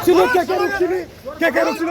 রুকছিল কে কে রুকছিল কে কে রুকছিল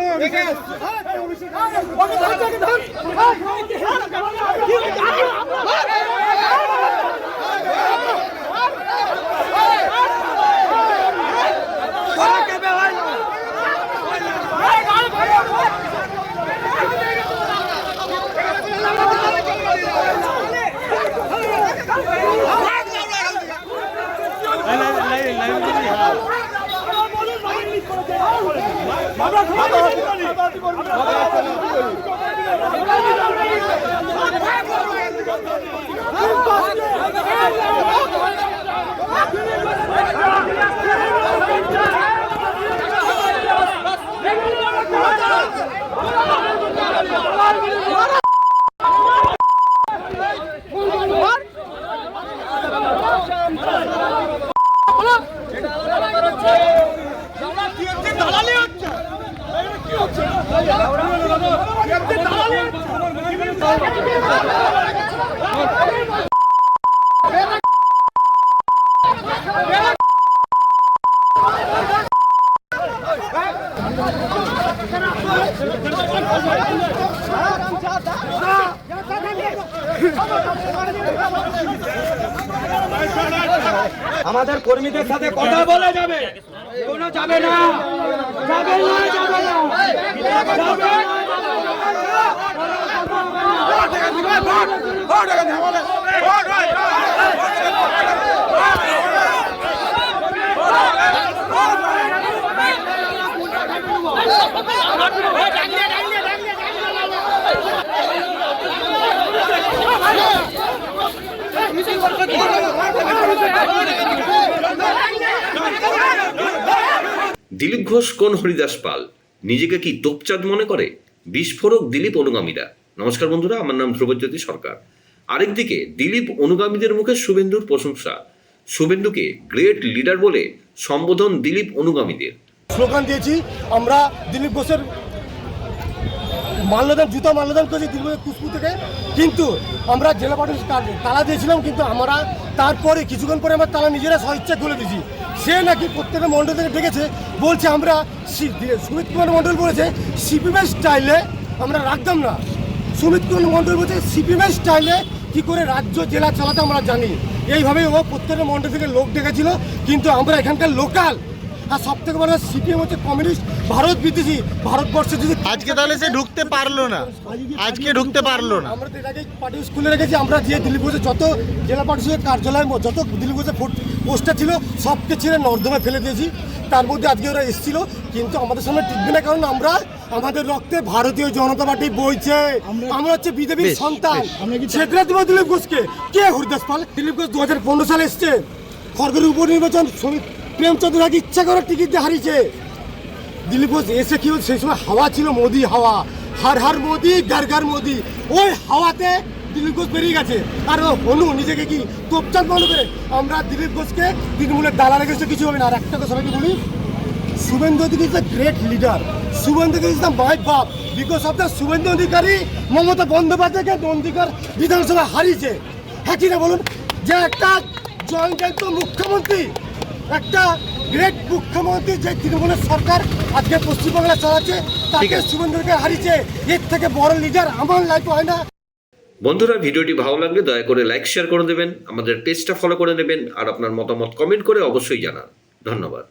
Hola. আমাদের কর্মীদের সাথে কথা বলে যাবে। কোনো যাবে না। যাবে না যাবে না। যাবে না, দিলীপ ঘোষ কোন হরিদাস পাল? নিজেকে কি তোপচাঁদ মনে করে? বিস্ফোরক দিলীপ অনুগামীরা। নমস্কার বন্ধুরা, আমার নাম ধ্রুবজ্যোতি সরকার। আরেকদিকে, দিলীপ অনুগামীদের মুখে শুভেন্দুর প্রশংসা। শুভেন্দুকে গ্রেট লিডার বলে সম্বোধন দিলীপ অনুগামীদের। স্লোগান দিয়েছি, আমরা দিলীপ ঘোষের মাল্যদান, জুতা মাল্যদান করেছি ঘোষের কুসপু থেকে। কিন্তু আমরা জেলা কার- তালা দিয়েছিলাম, কিন্তু আমরা তারপরে কিছুক্ষণ পরে আমরা তালা নিজেরা স্বইচ্ছা খুলে দিয়েছি। সে নাকি প্রত্যেকটা মণ্ডল থেকে ডেকেছে, বলছে আমরা সুমিত কুমার মণ্ডল বলেছে সিপিএমের স্টাইলে আমরা রাখতাম না। সুমিত কুমার মণ্ডল বলছে সিপিএমের স্টাইলে কি করে রাজ্য জেলা চালাতে আমরা জানি। এইভাবেই ও প্রত্যেকটা মণ্ডল থেকে লোক ডেকেছিল, কিন্তু আমরা এখানকার লোকাল আর সব থেকে বড় সিপিএম হচ্ছে কমিউনিস্ট ভারত বিদেশি ভারতবর্ষে যদি আজকে তাহলে সে ঢুকতে পারল না। আজকে ঢুকতে পারল না। আমরা তো এর আগে পার্টি স্কুলে রেখেছি আমরা যে দিলীপ ঘোষের যত জেলা পরিষদের কার্যালয়ের ম- যত দিলীপ ঘোষের পোস্টার ছিল সবকে ছেড়ে নর্দমে ফেলে দিয়েছি। তার মধ্যে আজকে ওরা এসেছিল কিন্তু আমাদের সামনে টিকবে না কারণ আমরা আমাদের রক্তে ভারতীয় জনতা পার্টি বইছে। আমরা হচ্ছে বিজেপির সন্তান। ছেত্রা দেবো দিলীপ ঘোষকে কে হরিদাস পাল? দিলীপ ঘোষ দু হাজার পনেরো সালে এসছে। খড়গের উপনির্বাচন শ্রমিক প্রেমচন্দ্র আগে ইচ্ছা করে টিকিট দিয়ে হারিয়েছে। দিলীপ ঘোষ, এসে কি সেই সময় হাওয়া ছিল, মোদি হাওয়া। হার হার মোদি, গার গার মোদি। ওই হাওয়াতে দিলীপ ঘোষ বেরিয়ে গেছে। আর হনু নিজেকে কি তোপচাঁদ মনে করে? আমরা দিলীপ ঘোষকে তৃণমূলের দালা রেখেছে কিছু হবে না। আর একটা কথা সবাইকে বলি, Suvendu Adhikari is the great leader Suvendu Adhikari is the my বাপ because of the Suvendu Adhikari, Mamata বন্দ্যোপাধ্যায়কে নন্দীকর বিধানসভা হারিয়েছে। হ্যাঁ কি না বলুন। যে একটা জয়ন্ত মুখ্যমন্ত্রী একটা গ্রেট মুখ্যমন্ত্রী যে তৃণমূলের সরকার আজকে পশ্চিমবাংলা চালাচ্ছে তাকে শুভেন্দ্রকে হারিয়েছে এর থেকে বড় লিডার আমার লাইফ হয় না। বন্ধুরা ভিডিওটি ভালো লাগলে দয়া করে লাইক শেয়ার করে দেবেন আমাদের পেজটা ফলো করে নেবেন আর আপনার মতামত কমেন্ট করে অবশ্যই জানান। ধন্যবাদ।